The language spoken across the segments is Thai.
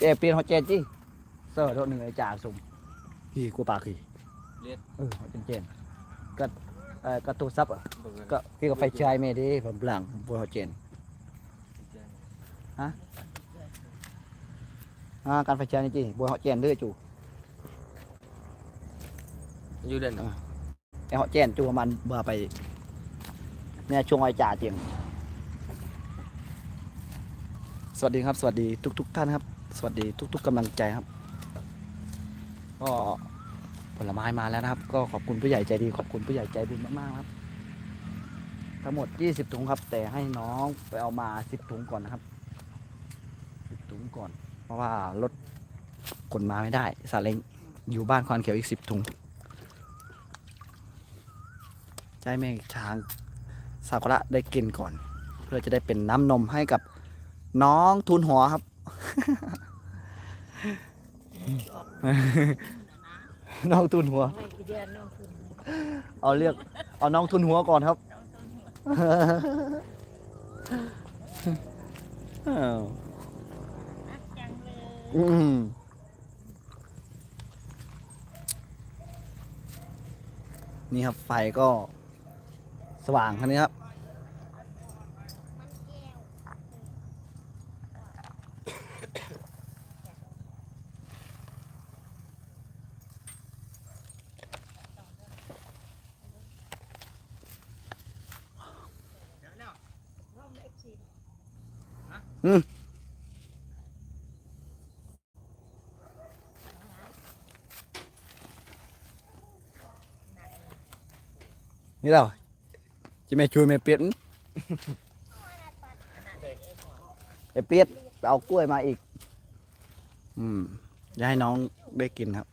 เอยเปลี่ยนหัวเจนจีเซอร์โดนหนึ่งไอ้จ่าสุ่มพี่กูปากพี่เลียด เออหัวเจนเจนก็เอ่อก็ตู้ซับอะก็พี่ก็ไฟฉายไม่ดีผมหลังบัวหัวเจนอ่าการไฟฉายนี่จีบัวหัวเจนเด้อจูอยู่เด่นไอ้หัวเจนจูมันเบื่อไปเนี่ยช่วงไอ้จ่าเจียงสวัสดีครับ สวัสดีทุก ๆ ท่านครับ สวัสดีทุก ๆกำลังใจครับ ก็ผลไม้มาแล้วนะครับ ก็ขอบคุณผู้ใหญ่ใจดีขอบคุณผู้ใหญ่ใจบุญมากๆครับ ทั้งหมด 20 ถุงครับ แต่ให้น้องไปเอามา 10 ถุงก่อนนะครับ 10 ถุงก่อน เพราะว่ารถขนมาไม่ได้ซาเล้งอยู่บ้านควานเขียวอีก 10 ถุงใจะให้แม่ช้างซากุระได้กินก่อน เพื่อจะได้เป็นน้ำนมให้กับน้องทุนหัวครับ น้องทุนหัว เอาเรียก เอาน้องทุนหัวก่อนครับอืมนี่ครับไฟก็สว่างคันนี้ครับ ร่มเอฟซี นี่เราจะไม่ช่วยไม่เปลี่ยนไอเปียดเอากล้วยมาอีก อืมจะให้น้องได้กินครับ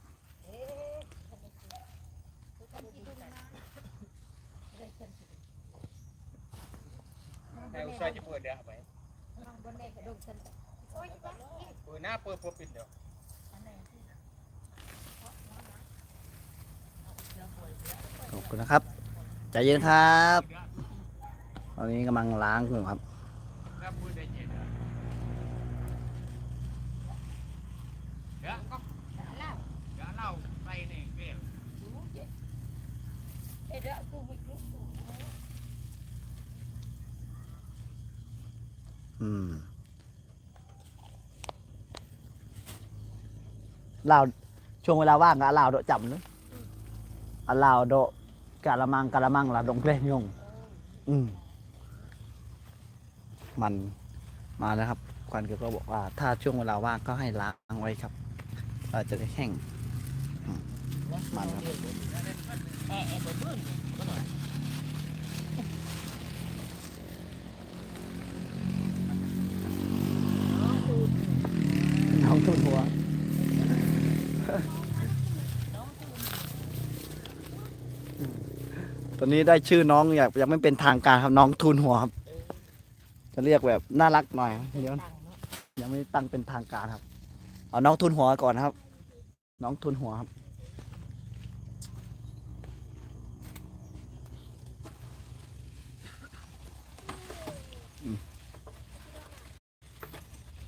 แต่อุตส่าห์จะเปิดเดี๋ยวไป น้องบนเด็กกระดูกสันโอ้ยบ้า เปิดหน้าเปิดเปิดปิดเดี๋ยว ขอบคุณนะครับใจ เย็นครับตอนนี้กำลังล้างอยู่ครับเราช่วงเวลาว่างก็เราโดจับเนาะเราโด กะละมังกะละมังลาดงเพลงยงอืมมันมาแล้วครับควันเกียวก็บอกว่า ถ้าช่วงเวลาว่างก็ให้ล้างไว้ครับเราจะได้แห้งอืมมันครับแอะแอะบนบื้นก็หน่อยน้องทุ่นหัว อนนี้ได้ชื่อน้องอยากยังไม่เป็นทางการครับน้องทุนหัวครับ จะเรียกแบบน่ารักหน่อยเดี๋ยวตังค์เนาะยังไม่ตั้งเป็นทางการครับ เอาน้องทุนหัวก่อนครับ น้องทุนหัวครับ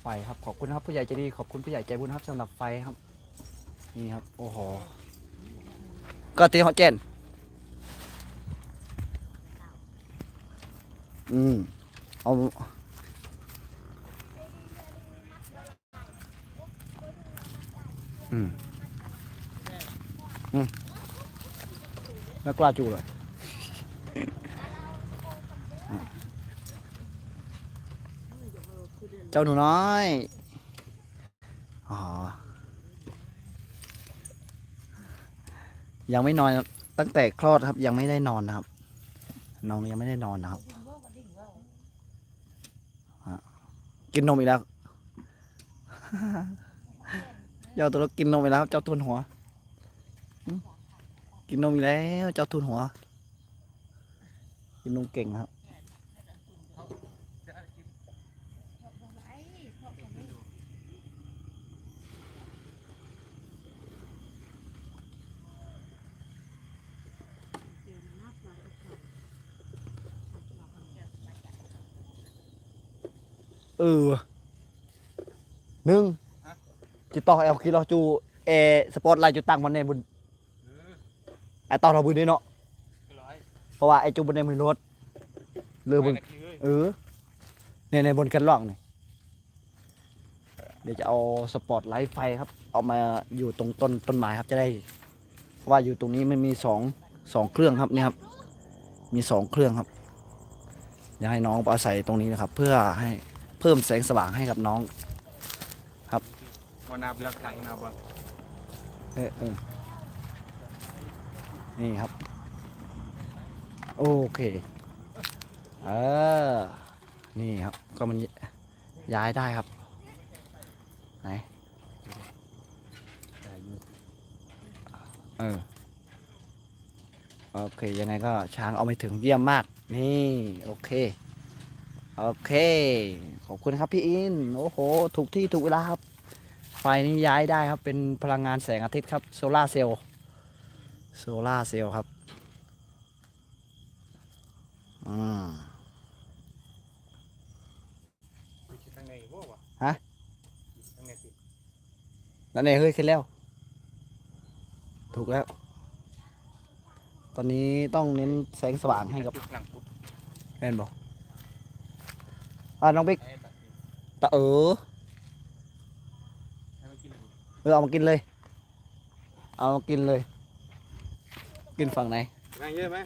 ไฟครับ ขอบคุณครับผู้ใหญ่ใจดีขอบคุณผู้ใหญ่ใจบุญครับสำหรับไฟครับ นี่ครับ โอ้โหก็ตีหัวเจน อืม เอา อืม อืมแล้วกล้าจูเลยเจ้าหนูน้อย อ๋อ ยังไม่นอนตั้งแต่คลอดครับ ยังไม่ได้นอนนะครับ น้องยังไม่ได้นอนนะครับ กินนมอีกแล้ว เจ้าตัวกินนมอีกแล้ว เจ้าทุนหัว กินนมอีกแล้ว เจ้าทุนหัว กินนมเก่งครับ เออหนึ่งจิต่อเอลคิดเราจูเอสปอร์ตไลน์จูตั้งมันในบนเออไอตอนเราบุญนี่เนาะร้อยเพราะว่าไอจูบนในมือรถเรือบนไปนาทีเอ้ยเออเนี่ยในบนกันล่องนี่เดี๋ยวจะเอาสปอร์ตไลท์ไฟครับ เอามาอยู่ตรงต้นต้นไม้ครับจะได้เพราะว่าอยู่ตรงนี้มันมีสองสองเครื่องครับเนี่ยครับ มีสองเครื่องครับอยากให้น้องอาศัยตรงนี้นะครับ เพื่อให้เพิ่มแสงสว่างให้กับน้องมานับแล้วขังนับว่าเออเออนี่ครับ โอเคเออนี่ครับ ก็มันย้ายได้ครับไหนเออโอเคยังไงก็ช้างเอาไม่ถึงเยี่ยมมาก นี่ โอเค โอเค ขอบคุณครับพี่อิน โอ้โห ถูกที่ถูกเวลาครับ ไฟนี้ย้ายได้ครับ เป็นพลังงานแสงอาทิตย์ครับ โซลาร์เซลล์ โซลาร์เซลล์ครับอืมไปคิดทางไหนบ่นเนี่ยเฮ้ยขึ้นแล้ว ถูกแล้ว ตอนนี้ต้องเน้นแสงสว่างให้กับแม่นบอก อ่าน้องบิ๊กให้ตัดสินตะเออให้มันกินเลยเออเอามากินเลย เอามากินเลย กินฝั่งไหนนั่งเยอะไหม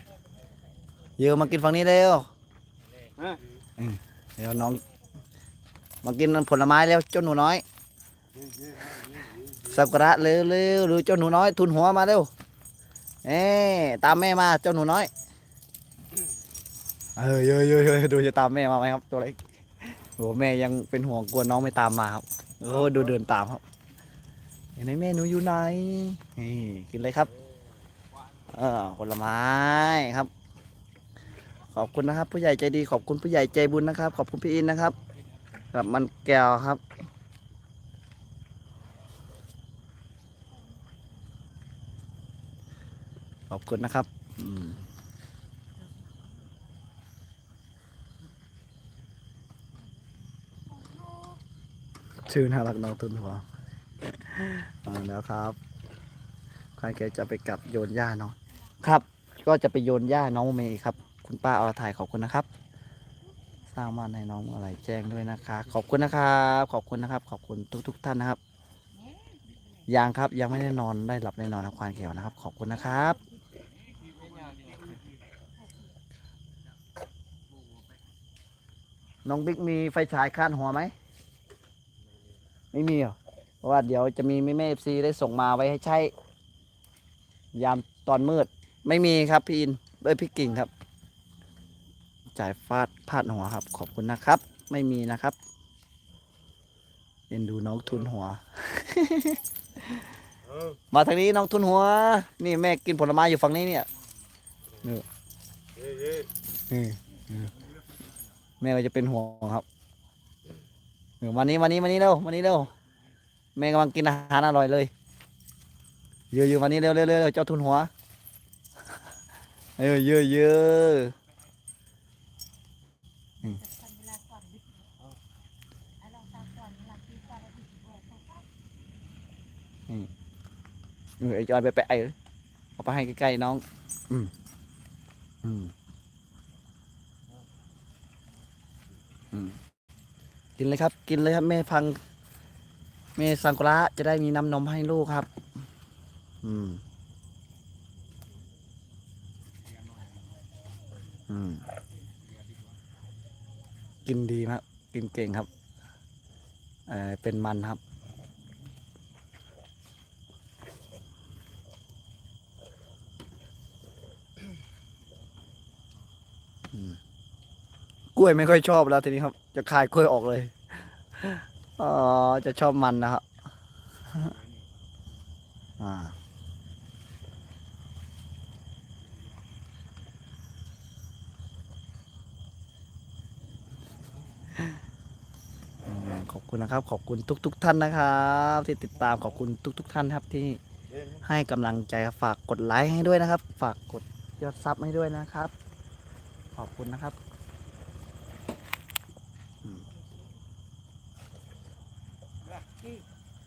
เยอะมากินฝั่งนี้เร็วฮะเดี๋ยวน้องมากินผลไม้เร็วเจ้าหนูน้อยสักุระเร็วเร็วหรือเจ้าหนูน้อย ทุนหัวมาเร็วเอ๊ตามแม่มาเจ้าหนูน้อยเออเยอะเยอะเยอะดูจะตามแม่มาไหมครับตัวเล็ก โอ้แม่ยังเป็นห่วงกลัวน้องไม่ตามมาครับโอ้ดูเดินตามครับเห็นไหมแม่หนูอยู่ไหนนี่กินเลยครับ เออผลไม้ครับ ขอบคุณนะครับ ผู้ใหญ่ใจดีขอบคุณผู้ใหญ่ใจบุญนะครับ ขอบคุณพี่อินนะครับกับมันแก้วครับขอบคุณนะครับ อืม ชื่อน่ารักน้องตุนหัวมาแล้วครับใครแกจะไปกลับโยนหญ้าเนาะครับ ก็จะไปโยนหญ้าน้องเมย์ครับ คุณป้าอรไทยขอบคุณนะครับ สร้างบ้านให้น้องอะไรแจ้งด้วยนะคะ ขอบคุณนะครับขอบคุณนะครับ ขอบคุณทุก ๆท่านนะครับยังครับยังไม่ได้นอนได้หลับได้นอนครับควานเขียวนะครับ ขอบคุณนะครับน้องบิ๊กมีไฟฉายคาดหัวไหม ไม่มีเหรอเพราะว่าเดี๋ยวจะมีแม่เอฟซีได้ส่งมาไว้ให้ใช้ ยามตอนมืด ไม่มีครับพี่อินเอ้ยพี่กิ่งครับ จ่ายฟาดพาดหัวครับ ขอบคุณนะครับ ไม่มีนะครับเอ็นดูน้องทุนหัว มาทางนี้น้องทุนหัว นี่แม่กินผลไม้อยู่ฝั่งนี้เนี่ยเย้เย้อืมอืมแม่ก็จะเป็นห่วงครับ วันนี้วันนี้วันนี้เร็ววันนี้เร็วแม่กำลังกินอาหารอร่อยเลยเยอะๆวันนี้เร็วเร็วเร็วเจ้าทุนหัวเออเยอะเยอะเอนวิทย์เจ้าไอ้จอยไปแปะไอ้เอาไปให้ใกล้ๆน้อง อืมอืมอืม กินเลยครับ กินเลยครับแม่พังแม่สังกุระจะได้มีน้ำนมให้ลูกครับ อืม อืม กินดีครับ กินเก่งครับ เออเป็นมันครับ กล้วยไม่ค่อยชอบแล้วทีนี้ครับ จะคายกล้วยออกเลยอ๋อจะชอบมันนะครับอ่าขอบคุณนะครับ ขอบคุณทุกๆท่านนะครับ ที่ติดตามขอบคุณทุกๆท่านครับที่ให้กำลังใจครับฝากกดไลค์ให้ด้วยนะครับ ฝากกดยอดซับให้ด้วยนะครับ ขอบคุณนะครับ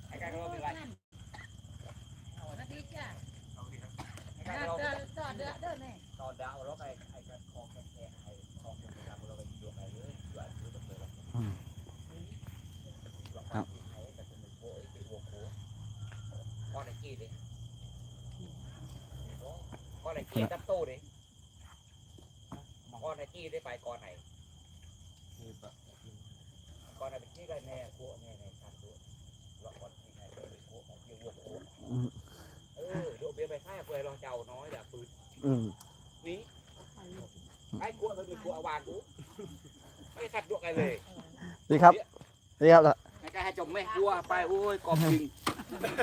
ไอ้การเราเป็น đó cái cái cái con cái cái cái con cái làm rồi cái chuyện này nữa đoạn thứ được rồi อืม ครับ con này chi đi con này chi đắp tô đi mà con này chi đi phải con này นี่ปะ con này chi cái nè của nè nè sàn của loại con chi này cái của của kia của của อืม ừ độ bia bài sai quê lo chầu nói là cứ อืม ní cái của thôi của bàn của cái sạch độ cái lề ดีครับดีครับ cái cái hai chồng mẹ vua phải ôi còn kinh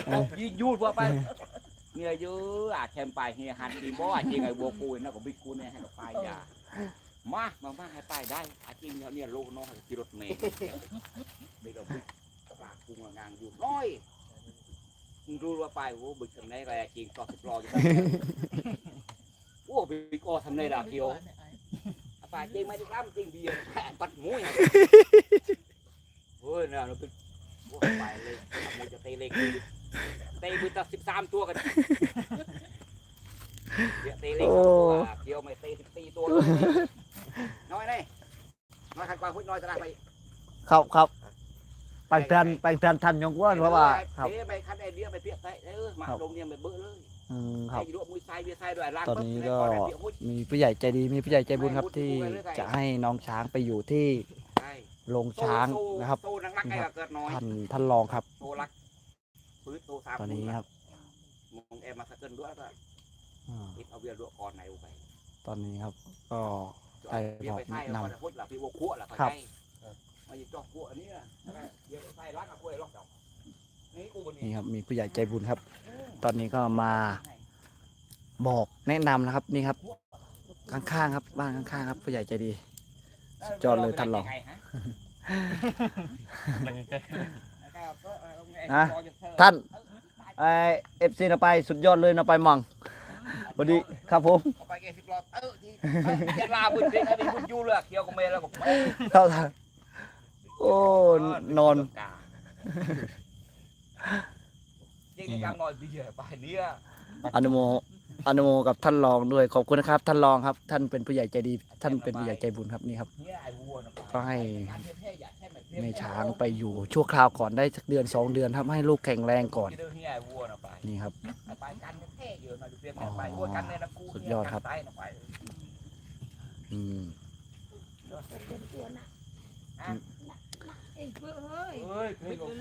còn gì vui vua phải nghe chứ à xem bài nghe hàn đi bó à chị ngày bùa cùi nó có bị cùi này hay là bài già mà mà mà hay bài đây à chị nghe nghe lô nó chỉ đột mẹ bây giờ bị bà cùng là ngang vui nói รู้ว่าไปโอ้บึกทำในอะไรจริงก็สิบล้ออยู่โอ้บึกก็ทำในดาเดียวไปจริงไม่ได้ทำจริงเบียร์ปัดมุ้ยเฮ้ยเนี่ยเราเป็นโอ้ไปเลยมุ้ยจะเตะเล็ก เตะมือตัดสิบสามตัวกันเตะเล็กตัวเดียวไม่เตะสิบสี่ตัวน้อยนี่น้อยขันกว่าพุ่น้อยจะได้ไปครับครับไปเตือนไปเตือนท่านยงอ้วนเพราะว่าครับเอ๊ะไปคันไอเดียไปเปียกใส่เออมาครับลงเนี่ยไปเบื้อเลยอืมครับไอ้ดวมือใส่เบียร์ใส่ด้วยล้างตอนนี้ก็รถในเปียหุ้ยมีผู้ใหญ่ใจดีมีผู้ใหญ่ใจบุญครับที่จะให้น้องช้างไปอยู่ที่ใช่โรงช้างนะครับโตนักรักไอ้เกิดน้อยท่านท่านรองครับโตรัก ปื้ดโตสามตอนนี้ครับมองแอมมาสะเกินด้วยก็อ่าติดเอาเบียร์ดวก่อนไหนไปตอนนี้ครับ ก็เอาเบียร์ไปใส่แนะนำก่อนพุ่นหลับพี่วัวขั้วหลับไปครับใส่มาหยิบจอกขั้วอันนี้นะเบียร์ไปใส่รักกับขั้วล็อกดอกนี่กูบนนี่นี้ครับมีผู้ใหญ่ใจบุญครับ ตอนนี้ก็มาบอกแนะนำนะครับนี่ครับ ข้างๆครับบ้านข้างๆครับ ผู้ใหญ่ใจดี สุดยอดเลยท่านรองฮะ ท่านไอเอฟซีนาไปสุดยอดเลยนาไปมังสวัสดีครับผมเอาไปแกสิบรอบเออที่จะลาบุญจริงอันนี้บุญยูเลยเกี่ยวกับเมย์แล้วก็เข้าทางโอ้นอนจริงๆยังนอนดีเยอะไปเนี่ยอนุโมอนุโมกับท่านรองด้วยขอบคุณนะครับ ท่านรองครับ ท่านเป็นผู้ใหญ่ใจดี ท่านเป็นผู้ใหญ่ใจบุญครับนี่ครับเนี่ยไอ้วัวนะก็ให้ แม่ช้างไปอยู่ชั่วคราวก่อนได้สักเดือนสองเดือนครับให้ลูกแข็งแรงก่อนเดินเนี่ยไอ้วัวนะไปนี่ครับไปกันแท้เยอะนะเพียงแต่ไปวัวกันเนี่ยนะกูสุดยอดครับไปนะไปอืมเป็นตัวน่ะไอ้เพื่อเฮ้ยเฮ้ยเคยลง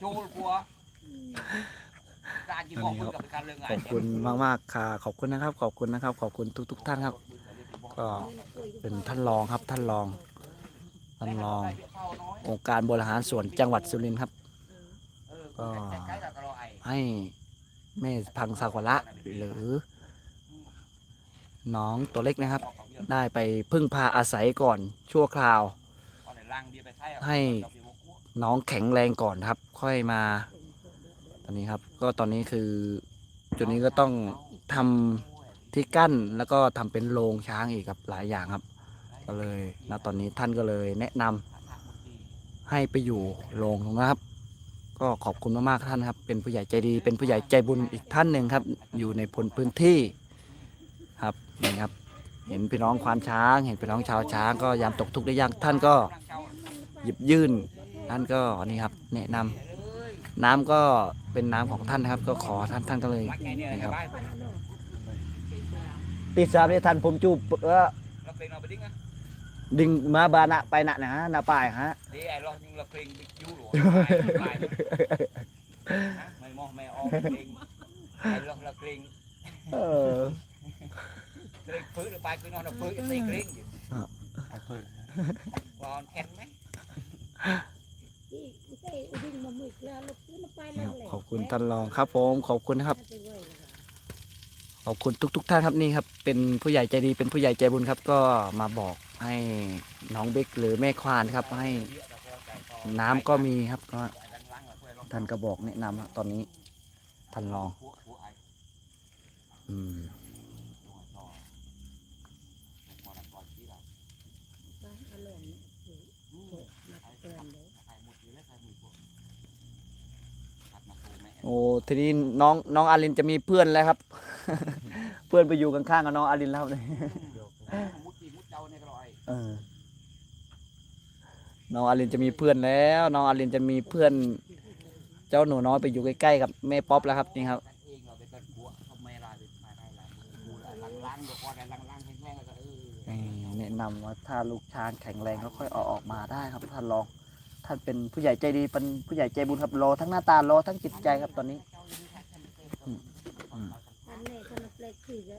โจลกัวการยิงบอกกับการเรื่องไงขอบคุณมากมากๆค่ะขอบคุณนะครับ ขอบคุณนะครับ ขอบคุณทุก ๆ ท่านครับ ก็เป็นท่านรองครับท่านรอง ท่านรององค์การบริหารส่วนจังหวัดสุรินทร์ครับ ก็ให้แม่พังซากวระหรือ น้องตัวเล็กนะครับ ได้ไปพึ่งพาอาศัยก่อนชั่วคราว ให้น้องแข็งแรงก่อนครับ ค่อยมาตอนนี้ครับ ก็ตอนนี้คือ จุดนี้ก็ต้องทำ ที่กั้นแล้วก็ทำเป็นโรงช้างอีกครับหลายอย่างครับ ก็เลยณตอนนี้ท่านก็เลยแนะนำให้ไปอยู่โรงนะครับ ก็ขอบคุณมากๆท่านครับ เป็นผู้ใหญ่ใจดี เป็นผู้ใหญ่ใจบุญอีกท่านหนึ่งครับ อยู่ในพลพื้นที่ครับนี่ครับ เห็นพี่น้องควานช้าง เห็นพี่น้องชาวช้าง ก็ยามตกทุกข์ได้ยากท่านก็หยิบยื่นท่านก็นี่ครับแนะนำน้ำก็เป็นน้ำของท่านนะครับ ก็ขอท่านท่านก็เลยนะครับ ตีสามเนี่ยท่านผมจูบเออดึงมาบานะไปนะนะนะปายฮะ đi ai lo nhưng là phình bị chú rồi mày mò mày om phình ai lo là phình เออ phình phứ được bài cứ nó là phứ cái phình phình เอาเพิ่ม còn khen mấy ที่ไม่ใช่ดึงมาหมึกแล้วลูกขึ้นไปนี่แล้ควรับแหละขอบคุณท่านรองครับผมขอบคุณนะครับ ขอบคุณทุก ๆ ท่านครับนี่ครับ เป็นผู้ใหญ่ใจดีเป็นผู้ใหญ่ใจบุญครับ ก็มาบอกให้น้องเบกหรือแม่ควานครับ ให้น้ำก็มีครับก็ท่านก็บอกแนะนำครับตอนนี้ท่านรองอืมโอ้ทีนี้น้องน้องอารินจะมีเพื่อนแล้วครับ เพื่อนไปอยู่ข้างๆกับน้องอารินแล้วเนี่ยมุดีมุดเจ้าเนี่ยก็ลอยเออน้องอารินจะมีเพื่อนแล้ว น้องอารินจะมีเพื่อน เจ้าหนูน้อยไปอยู่ใกล้ๆกับแม่ป๊อปแล้วครับนี่ครับกันเองเราไปกันหัวทำไมล่ะไปมาได้ล่ะดูแลล้างๆเดี๋ยวพอได้ล้างๆแห้งๆแล้วก็เออนี่แนะนำว่าถ้าลูกช้างแข็งแรงก็ค่อยเอาออกมาได้ครับท่านลองท่านเป็นผู้ใหญ่ใจดีเป็นผู้ใหญ่ใจบุญครับรอทั้งหน้าตารอทั้งจิตใจครับตอนนี้ เล็กคือจะ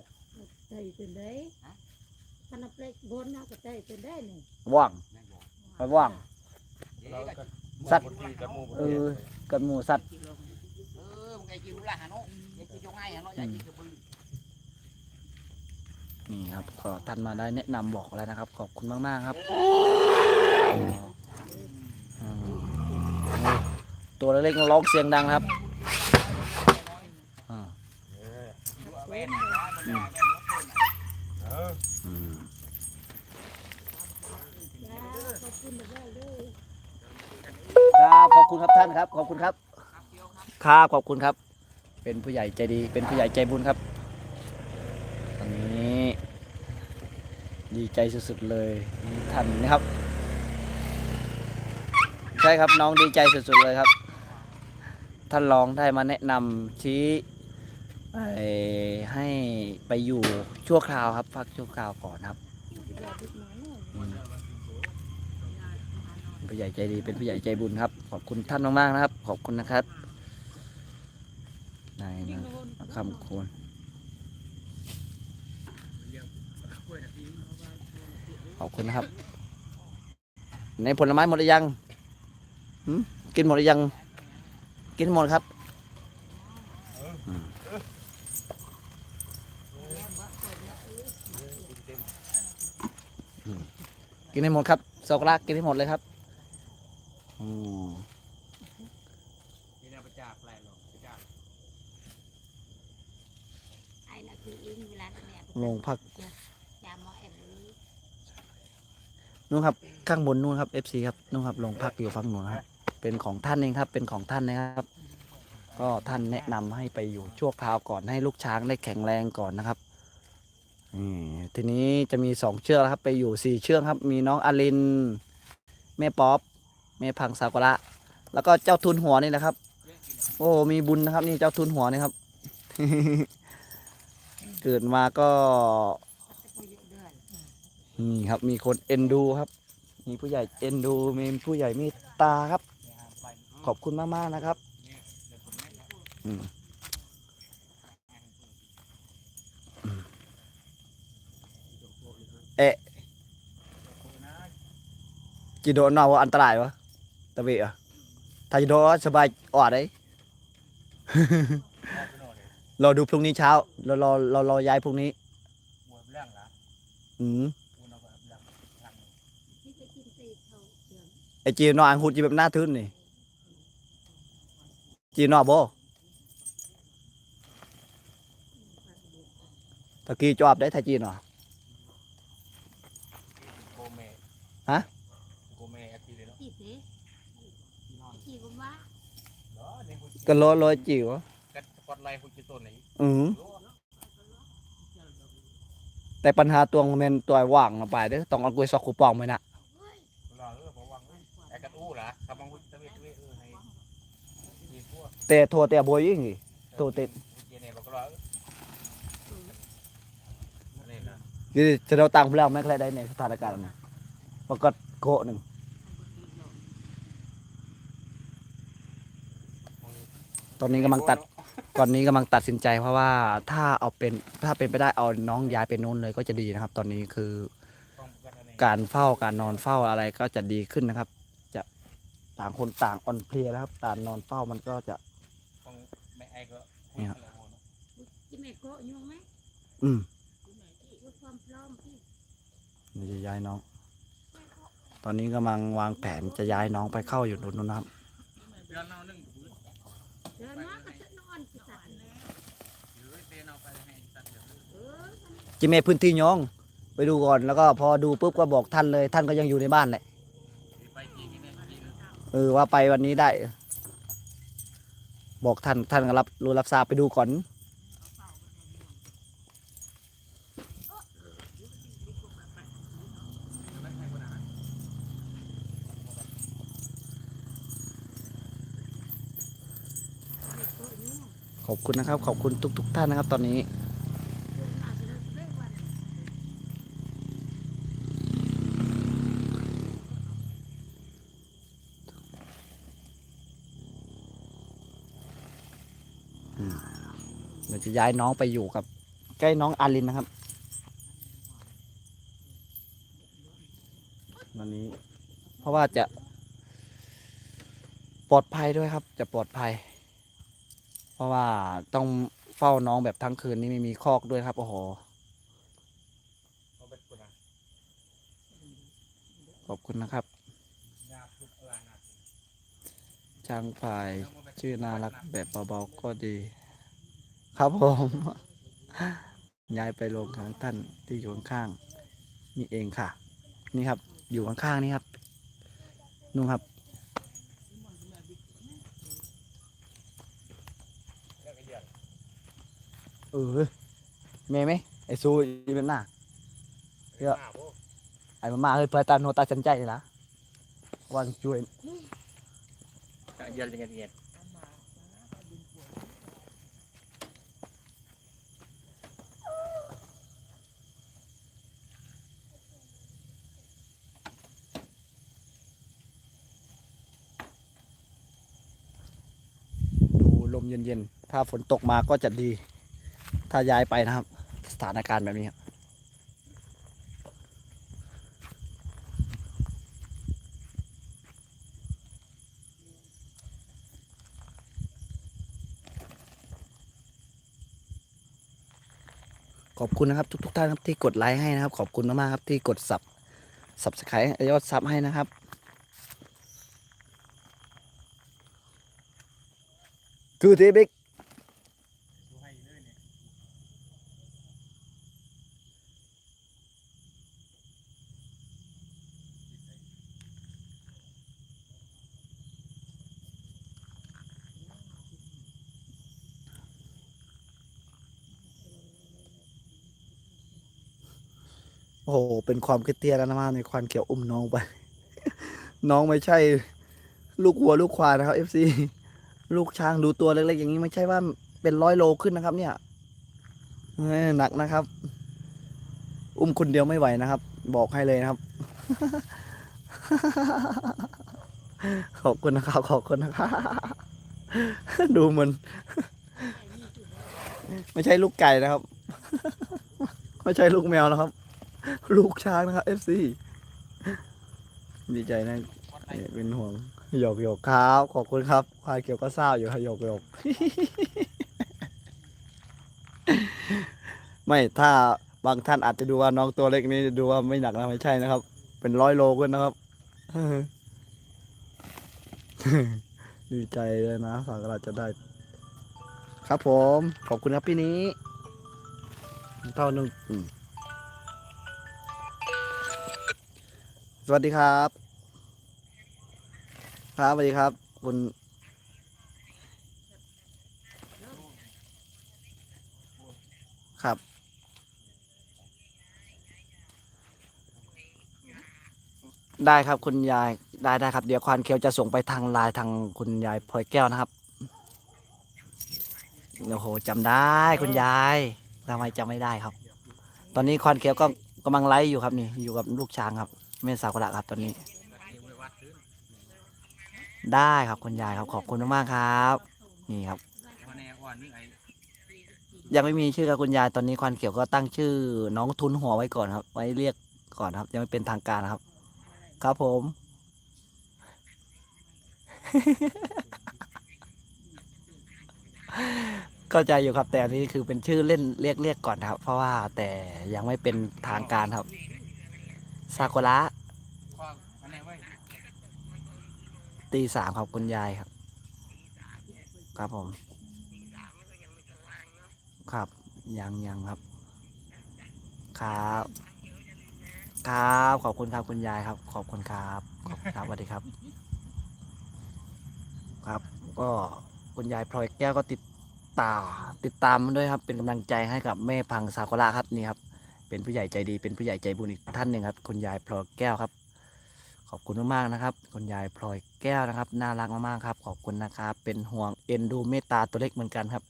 ใจเป็นได้ขนมเล็กบนเอาก็ใจเป็นได้นี่ว่างไปว่างสัตว์บางทีกับหมู่เออกับหมูสัตว์เออมึงไงกินรู้ละฮะเนาะยังกินยังไงฮะเนาะอยากกินกระบือนี่ครับก็ท่านมาได้แนะนำบอกแล้วนะครับ ขอบคุณมากๆครับ ตัวเล็กๆร้องเสียงดังครับอ่า เออ แม่น เออ อืม จ้าขอบคุณมากเลย ครับขอบคุณครับท่านครับ ขอบคุณครับครับขอบคุณครับ เป็นผู้ใหญ่ใจดี เป็นผู้ใหญ่ใจบุญครับอันนี้ดีใจสุดๆเลยนี่ท่านนะครับ ใช่ครับน้องดีใจสุดๆเลยครับ ท่านรองได้มาแนะนำชี้ไอ้ให้ไปอยู่ชั่วคราวครับพักชั่วคราวก่อนครับ อย่าดึกหน่อยเนอะ อืมเป็น ผู้ใหญ่ใจดีเป็นผู้ใหญ่ใจบุญครับ ขอบคุณท่านมากๆนะครับ ขอบคุณนะครับนายนะคำคุณขอบคุณนะครับ ในผลไม้หมดหรือยังกินหมดหรือยัง กินหมดครับกินให้หมดครับโซกลากกินให้หมดเลยครับอืม นี่นะประจักษ์แปลกหรอกประจักษ์ ไอ้น่ะคืออิงเว ลาเนี่ยลงพักยาหมอแอบเลยนู่นครับข้างบนนู่นครับ FC ครับนู่นครับลงพักอยู่ฝั่งนู้นครับเป็นของท่านเองครับ เป็นของท่านนะครับ ก็ท่านแนะนำให้ไปอยู่ชั่วคราวก่อนให้ลูกช้างได้แข็งแรงก่อนนะครับทีนี้จะมีสองเชือกครับ ไปอยู่สี่เชือกครับ มีน้องอลิน แม่ป๊อปแม่พังซากุระแล้วก็เจ้าทุนหัวนี่นะครับ โอ้มีบุญนะครับ นี่เจ้าทุนหัวนี่ครับ เกิดมาก็นี่ครับมีคนเอ็นดูครับ มีผู้ใหญ่เอ็นดู มีผู้ใหญ่มตตาครับ ขอบคุณมากๆนะครับอืมอืมเอะจีโดนเอาอันตรายวะตะเบะถ้าจีโดสบายออดเลย ราดูพรุ่งนี้เช้าเรารอเรารอย้ายพรุ่งนี้บวชเรื่องละอืมบวชเอาแบบเรื่องหลังที่จะกินตีเขาเดือนไอจีนออังหุดจีแบบหน้าทึ้นนี่จีนอโบตะกี้จอบได้ถ้าจีนอโกเมฮะโกเมอาทิตย์เลยเนาะจีสิจีผมว่าเนาะนี่คุณก็โลโลจิ๋วกัดสปอตไลท์คุณคิดตัวไหนอือแต่ปัญหาตัวมันตัวว่างลงไปเด้อต้องเอากล้วยซอกคูปองไหมนะรอเออผมวางไอ้กระตู้เหรอคำบังคุณตะเวทเวเออในยี่พวกแต่โทรแต่บอยยิ่งอีกตู้ติดเจเน่บอกรอนี่นะคือจะเราตังค์แล้วแม่ใครได้ในสถานการณ์นั้นปรากฏโกะหนึ่งตอนนี้กำลังตัด ตอนนี้กำลังตัดสินใจเพราะว่าถ้าเอาเป็นถ้าเป็นไปได้เอาน้องย้ายไปนู้นเลยก็จะดีนะครับ ตอนนี้คือต้องกันอะไรการเฝ้าการนอนเฝ้าอะไรก็จะดีขึ้นนะครับ จะต่างคนต่างอ่อนเพลียแล้วครับการนอนเฝ้ามันก็จะต้องไม่ไอ้ก็นี่ครับจีเมโกะยุ่งไหมอืมเพื่อความพร้อมที่เดี๋ยวจะย้ายน้อง ตอนนี้กำลังวางแผนจะย้ายน้องไปเข้าอยู่นู้นนะครับ เดือนเอาหนึ่ง เดินมาก็จะนอนที่ศาล หรือเตนเอาไปให้ตัดเดี๋ยว เออ จิเม่พื้นที่ยอง ไปดูก่อนแล้วก็พอดูปุ๊บก็บอกท่านเลย ท่านก็ยังอยู่ในบ้านแหละเนี่ยจีนเออว่าไปวันนี้ได้ บอกท่านท่านก็รับรู้รับทราบไปดูก่อนขอบคุณนะครับ ขอบคุณทุก ๆ ท่านนะครับ ตอนนี้ ย้ายน้องไปอยู่กับ ใกล้น้องอารินนะครับ วันนี้ เพราะว่าจะ ปลอดภัยด้วยครับ จะปลอดภัย เพราะว่าต้องเฝ้าน้องแบบทั้งคืนนี่ไม่มีคอกด้วยครับโอ้โหขอบคุณนะครับช่างฝ่ายชื่อน่ารักแบบเบาๆก็ดี ครับผมย้ายไปลงของท่านที่อยู่ข้างๆนี่เองค่ะ นี่ครับ อยู่ข้างๆนี่ครับนู่นครับเออเมย์ไหมไอซูอีเป็นหน้าเยอะหน้าโว้ไอ้มามาเฮ้ยเพื่อตาโนตาจันใจนะวันช่วยเดียดเดียด เย็นๆ ถ้าฝนตกมาก็จะดี ถ้าย้ายไปนะครับ สถานการณ์แบบนี้ครับขอบคุณนะครับทุกๆท่านครับที่กดไลค์ให้นะครับ ขอบคุณมากๆครับที่กดสับสับสไครต์ยอดซับให้นะครับ คือทีบิ๊กโอ้โห เป็นความคิดเตี้ยแล้วนะมากในความเกี่ยวอุ้มน้องไป น้องไม่ใช่ ลูกวัวลูกควายนะครับ FC ลูกช้างดูตัวเล็กๆอย่างนี้ไม่ใช่ว่าเป็นร้อยโลขึ้นนะครับ เนี่ยหนักนะครับ อุ้มคนเดียวไม่ไหวนะครับ บอกให้เลยนะครับ ขอบคุณนะครับ ขอบคุณนะครับดูมันไม่ใช่ลูกไก่นะครับ ไม่ใช่ลูกแมวนะครับ ลูกช้างนะครับ FC ดีใจนะเป็นห่วง หยกหยกครับ ขอบคุณครับ ควายเกี่ยวก็เศร้าอยู่ครับหยกหยกไม่ถ้าบางท่านอาจจะดูว่าน้องตัวเล็กนี้ดูว่าไม่หนักนะไม่ใช่นะครับ เป็นร้อยโลขึ้นนะครับดีใจเลยนะฝากเราจะได้ ครับผม ขอบคุณครับพี่นี้เท่านึงสวัสดีครับ ครับสวัสดีครับ คุณครับ ได้ครับคุณยายได้ได้ครับ เดี๋ยวควานเคียวจะส่งไปทางไลน์ทางคุณยายพลอยแก้วนะครับโอ้โหจำได้คุณยายทำไมจำไม่ได้ครับ ตอนนี้ควานเคียวก็กำลังไลฟ์อยู่ครับนี่อยู่กับลูกช้างครับเมสาวกระครับตอนนี้ ได้ครับคุณยายครับขอบคุณมากๆครับ นี่ครับ ยังไม่มีชื่อกับคุณยายตอนนี้ควันเขียวก็ตั้งชื่อ น้องทุนหัวไว้ก่อนครับ ไว้เรียกก่อนครับ ยังไม่เป็นทางการครับ ครับผม เข้าใจอยู่ครับ แต่อันนี้คือเป็นชื่อเล่นเรียกเรียกก่อนครับ เพราะว่าแต่ยังไม่เป็นทางการครับซากุระ ข้ออันนี้ไว้ ตีสามครับคุณยายครับ ครับผมครับยังยังครับครับครับขอบคุณครับคุณยายครับ ขอบคุณครับขอบคุณครับสวัสดีครับ ครับ ก็คุณยายพลอยแก้วก็ติดตาติดตามมันด้วยครับ เป็นกำลังใจให้กับแม่พังซากุระครับนี่ครับ เป็นผู้ใหญ่ใจดีเป็นผู้ใหญ่ใจบุญอีกท่านหนึ่งครับ คุณยายพลอยแก้วครับ ขอบคุณมากๆนะครับคุณยายพลอยแก้วนะครับ น่ารักมากๆครับ ขอบคุณนะครับ เป็นห่วงเอ็นดูเมตตาตัวเล็กเหมือนกันครับ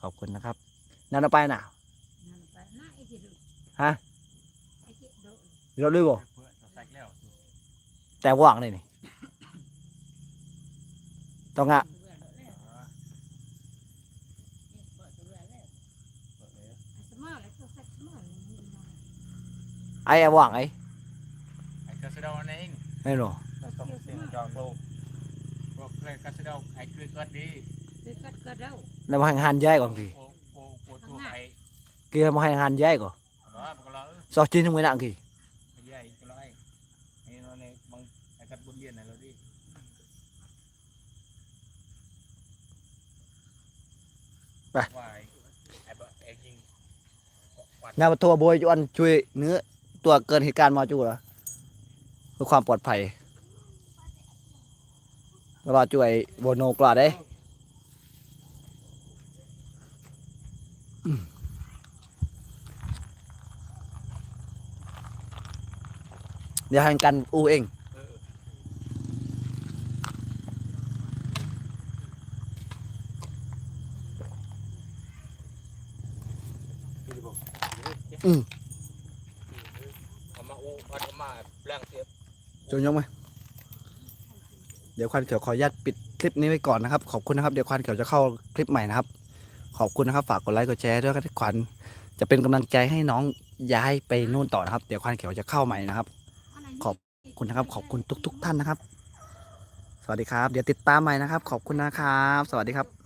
ขอบคุณนะครับนั่นเอาไปน่ะนั่นไปน่าไอ้ที่ดูฮะไอ้ที่ดูเราด้วยบ่เพื่อจะใส่แล้วแต่ว่างเลยนี่ต้องอะเบื่อแล้วนี่เปิดเบื่อแล้วสมอเลยก็สักสมอเลยนี่นะไอ้อะว่างไอ้ไอ้กระ สะเดาเองไม่หรอต้องเสียงจองโลกพวกเลยกระสะเดาไอ้คือก็ดีคือกัดก็เดาแล้วมาให้หันย้ายก่อนพี่โอ้โอ้โอ้ตัวไอ้เกี่ยวมาให้หันย้ายก่อนเหรอมันก็เราซอกจีนทำไมนังกี่ไอ้ใหญ่ก็ร้อยไอ้นอนในบางไอ้กัดบุญเรียนไหนเราดิไปวายไอ้บ่ไอ้ยิงวันงานประตูโบยจวนช่วยเนื้อตัวเกินเหตุการณ์มาจู่เหรอเพื่อความปลอดภัยแล้วก็ช่วยโบโนกลาได้เดี๋ยวให้กันอูเอง เออ อืม เอามาอู้เอามาแปลงเสียบ จ นยกไหมเดี๋ยวควันเขียวขออนุญาตปิดคลิปนี้ไว้ก่อนนะครับ ขอบคุณนะครับ เดี๋ยวควันเขียวจะเข้าคลิปใหม่นะครับ ขอบคุณนะครับ ฝากกดไลค์กดแชร์ด้วยครับขวัญจะเป็นกำลังใจให้น้องย้ายไปนู่นต่อนะครับ เดี๋ยวควันเขียวจะเข้าใหม่นะครับ ขอบคุณนะครับ ขอบคุณทุก ๆ ท่านนะครับ สวัสดีครับ เดี๋ยวติดตามใหม่นะครับ ขอบคุณนะครับ สวัสดีครับ